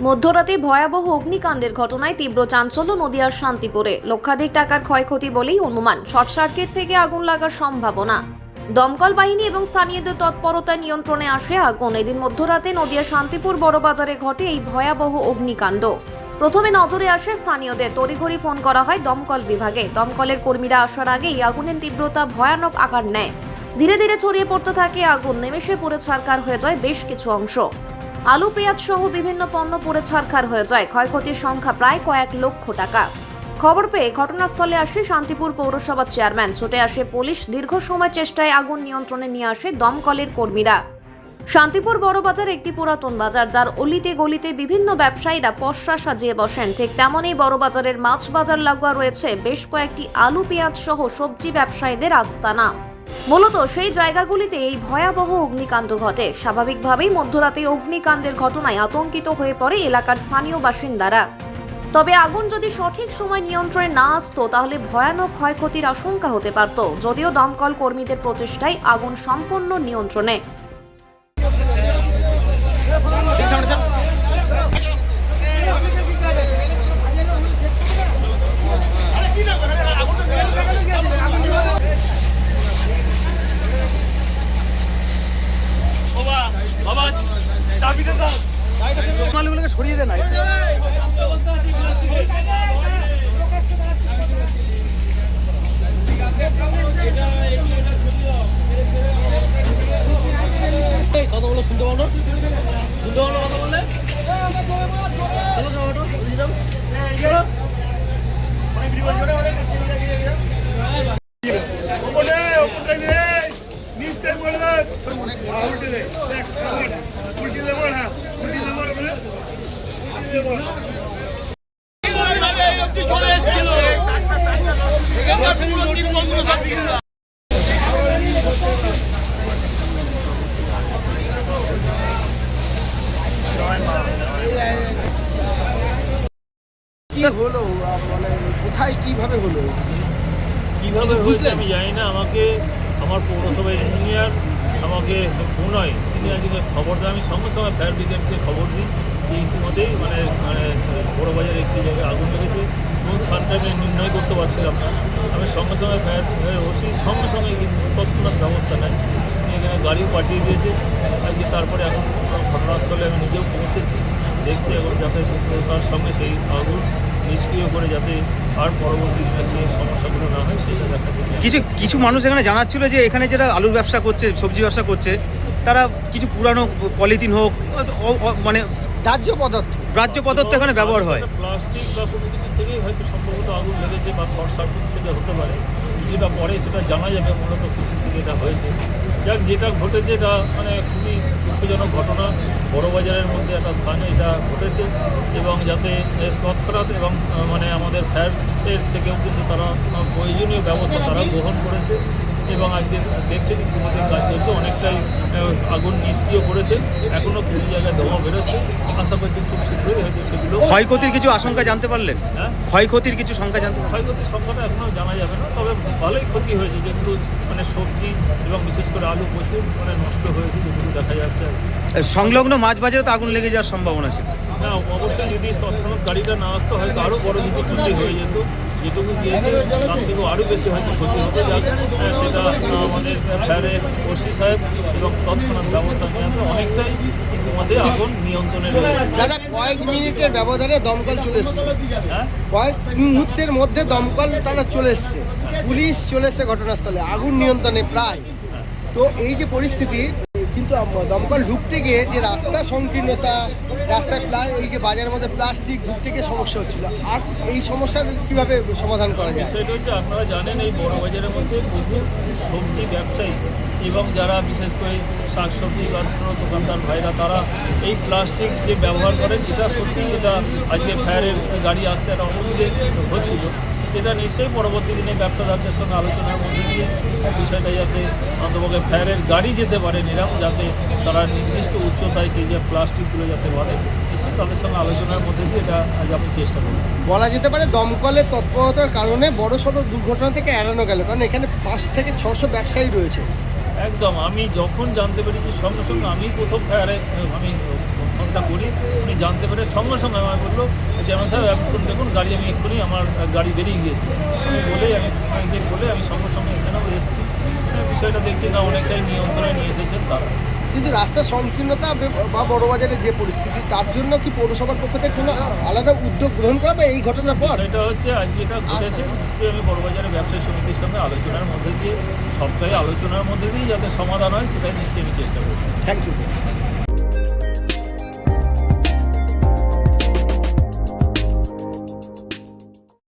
মধ্যরাতে ভয়াবহ অগ্নিকাণ্ডের ঘটনায় তীব্র চাঞ্চল্য নদিয়ার শান্তিপুরে। লক্ষাধিক টাকার ক্ষয়ক্ষতি বলেই অনুমান। শর্ট সার্কিট থেকে আগুন লাগার সম্ভাবনা। দমকল বাহিনী এবং স্থানীয়দের তৎপরতায় নিয়ন্ত্রণে আসে আগুন। এদিন মধ্যরাতে নদিয়ার শান্তিপুর বড়বাজারে ঘটে এই ভয়াবহ অগ্নিকাণ্ড। প্রথমে নজরে আসে স্থানীয়দের। তড়িঘড়ি ফোন করা হয় দমকল বিভাগে। দমকলের কর্মীরা আসার আগেই আগুনের তীব্রতা ভয়ানক আকার নেয়। ধীরে ধীরে ছড়িয়ে পড়তে থাকে আগুন। নেমেষে পড়ে ছারকার হয়ে যায় বেশ কিছু অংশ। আলু, পেঁয়াজ সহ বিভিন্ন পণ্য পুড়ে ছারখার হয়ে যায়। ক্ষয়ক্ষতির সংখ্যা প্রায় কয়েক লক্ষ টাকা। খবর পেয়ে ঘটনাস্থলে আসে শান্তিপুর পৌরসভার চেয়ারম্যান। ছুটে আসে পুলিশ। দীর্ঘ সময় চেষ্টায় আগুন নিয়ন্ত্রণে নিয়ে আসে দমকলের কর্মীরা। শান্তিপুর বড় বাজার একটি পুরাতন বাজার, যার অলিতে গলিতে বিভিন্ন ব্যবসায়ীরা পসরা সাজিয়ে বসেন। ঠিক তেমনই বড় বাজারের মাছ বাজার লাগোয়া রয়েছে। বেশ কয়েকটি আলু, পেঁয়াজ সহ সবজি ব্যবসায়ীদের আস্তানা। মূলত সেই জায়গাগুলিতে এই ভয়াবহ অগ্নিকাণ্ড ঘটে। স্বাভাবিকভাবেই মধ্যরাতে অগ্নিকাণ্ডের ঘটনায় আতঙ্কিত হয়ে পড়ে এলাকার স্থানীয় বাসিন্দারা। তবে আগুন যদি সঠিক সময় নিয়ন্ত্রণে না আসতো, তাহলে ভয়ানক ক্ষয়ক্ষতির আশঙ্কা হতে পারত। যদিও দমকল কর্মীদের প্রচেষ্টায় আগুন সম্পূর্ণ নিয়ন্ত্রণে। সরিয়ে দে না কথা বলো শুনতে পাবো না? শুনতে পাবো কথা বললে? যাও হাঁটো ওদিকে যাও। চলো। অনেক হলো? মানে কোথায় কীভাবে হলো? কীভাবে হয়েছে আমি জানি না। আমাকে আমার পৌরসভার ইঞ্জিনিয়ার আমাকে ফোন হয়, তিনি আজকে খবর দেয় আমি সঙ্গে সঙ্গে ফায়ার ব্রিগেডকে খবর দিই যে ইতিমধ্যেই মানে মানে বড় বাজারে একটি জায়গায় আগুন লেগেছে কোন স্থানটা আমি নির্ণয় করতে পারছিলাম না। আমি সঙ্গে সঙ্গে ফায়ার ওসি সঙ্গে সঙ্গে তৎক্ষণাৎ ব্যবস্থা নেয়। এখানে গাড়িও পাঠিয়ে দিয়েছে। আজকে তারপরে এখন ঘটনাস্থলে আমি নিজেও পৌঁছেছি। দেখছি এখন যাতে তার সঙ্গে সেই আগুন। নিষ্ক্রিয় করে যাতে আর পরবর্তী দিনে সেই সমস্যাগুলো না হয় সেটা দেখা যায়। কিছু কিছু মানুষ এখানে জানাচ্ছিল যে এখানে যারা আলুর ব্যবসা করছে সবজি ব্যবসা করছে তারা কিছু পুরানো পলিথিন হোক মানে দাহ্য পদার্থ। রাজ্য পদার্থ এখানে ব্যবহার হয়। প্লাস্টিক বা কোনো কিছু থেকেই হয়তো সম্ভবত আগুন লেগেছে বা শর্ট সার্কিট থেকে হতে পারে কিছুটা পরে সেটা জানা যাবে মূলত কৃষি থেকে এটা হয়েছে। যাক যেটা ঘটেছে এটা মানে খুবই দুঃখজনক ঘটনা। বড়বাজারের মধ্যে একটা স্থানে এটা ঘটেছে এবং যাতে তৎক্ষণাৎ এবং মানে আমাদের ফ্যাটের থেকেও কিন্তু তারা প্রয়োজনীয় ব্যবস্থা তারা গ্রহণ করেছে। এবং আজকে দেখছেন ইতিমধ্যে কাজ চলছে অনেকটাই আগুন নিষ্ক্রিয় করেছে। এখনও কিছু জায়গায় ধোঁয়া বেরোচ্ছে। আশা করছি খুব শীঘ্রই হয়তো সেগুলো ক্ষয়ক্ষতির কিছু আশঙ্কা জানতে পারলেন? হ্যাঁ? ক্ষয়ক্ষতির কিছু সংখ্যা জানতে ক্ষয়ক্ষতির সংখ্যাটা এখনও জানা যাবে না তবে ভালোই ক্ষতি হয়েছে যেগুলো মানে সবজি এবং বিশেষ করে আলু প্রচুর মানে নষ্ট হয়েছে যেগুলো দেখা যাচ্ছে সংলগ্ন মাছ বাজারে তো আগুন লেগে যাওয়ার সম্ভাবনা ছিল হ্যাঁ অবশ্যই যদি তৎক্ষণাৎ গাড়িটা না আসতো হয়তো আরও বড় কিছু ক্ষতি হয়ে যেত। যেটুকু গিয়েছে তার থেকেও আরও বেশি হয়তো ক্ষতি হতে যাক হ্যাঁ, সেটা আমাদের ফায়ারের ওসি সাহেব এবং তৎক্ষণাৎ ব্যবস্থা নেওয়াতে অনেকটাই ইতিমধ্যে আগুন নিয়ন্ত্রণে রয়েছে। দাদা কয়েক মিনিটের ব্যবধানে দমকল চলে এসছে। হ্যাঁ? কয়েক মুহূর্তের মধ্যে দমকল তারা চলে এসছে। পুলিশ চলে এসছে ঘটনাস্থলে আগুন নিয়ন্ত্রণে প্রায়। তো এই যে পরিস্থিতি কিন্তু দমকল ঢুকতে গিয়ে যে রাস্তা সংকীর্ণতা রাস্তায় প্লা এই যে বাজারের মধ্যে প্লাস্টিক ঢুকতে গিয়ে সমস্যা হচ্ছিল। আর এই সমস্যার কীভাবে সমাধান করা যায়? সেটা হচ্ছে আপনারা জানেন, এই বড় বাজারের মধ্যে প্রচুর সবজি ব্যবসায়ী এবং যারা বিশেষ করে শাকসবজি ছোটো দোকানদার ভাইরা, তারা এই প্লাস্টিক যে ব্যবহার করেন, এটা সত্যি এটা আজকে ফায়ারের গাড়ি আসতে একটা অসুবিধে হচ্ছিল। এটা নিশ্চয়ই পরবর্তী দিনে ব্যবসাদারদের সঙ্গে আলোচনার মধ্যে দিয়ে বিষয়টা যাতে অন্তপক্ষে ফ্যারের গাড়ি যেতে পারে নিরাম যাতে তারা নির্দিষ্ট উচ্চতায় সেই যে প্লাস্টিকগুলো যাতে বলে নিশ্চয়ই তাদের সঙ্গে আলোচনার মধ্যে দিয়ে এটা আজ আমি চেষ্টা করব বলা যেতে পারে দমকলের তৎপরতার কারণে বড় সড়ো দুর্ঘটনা থেকে এড়ানো গেল কারণ এখানে পাঁচ থেকে ছশো ব্যবসায়ী রয়েছে। একদম আমি যখন জানতে পেরেছি সঙ্গে সঙ্গে আমি প্রথম ফায়ারে আমি ফোন চেকটা করি উনি জানতে পেরে সঙ্গে সঙ্গে আমাকে বলল চেয়ারম্যান সাহেব এখন দেখুন গাড়ি আমি এক্ষুনি আমার গাড়ি বেরিয়ে গিয়েছে। আমি বলেই আমি গিয়ে বলে আমি সঙ্গে সঙ্গে এখানেও এসেছি। বিষয়টা দেখছি না অনেকটাই নিয়ন্ত্রণে নিয়ে এসেছেন তারা। কিন্তু রাস্তার সংকীর্ণতা বে- বা বড়বাজারের যে পরিস্থিতি তার জন্য কি পৌরসভার পক্ষ থেকে কোনো আলাদা উদ্যোগ গ্রহণ করা হবে এই ঘটনার পর? এটা হচ্ছে আজকে এটা ঘটেছে নিশ্চয়ই আমি বড়বাজারের ব্যবসায়ী সমিতির সঙ্গে আলোচনার মধ্যে দিয়ে সপ্তাহে আলোচনার মধ্যে দিয়ে যাতে সমাধান হয় সেটাই নিশ্চয়ই আমি চেষ্টা করব। Thank you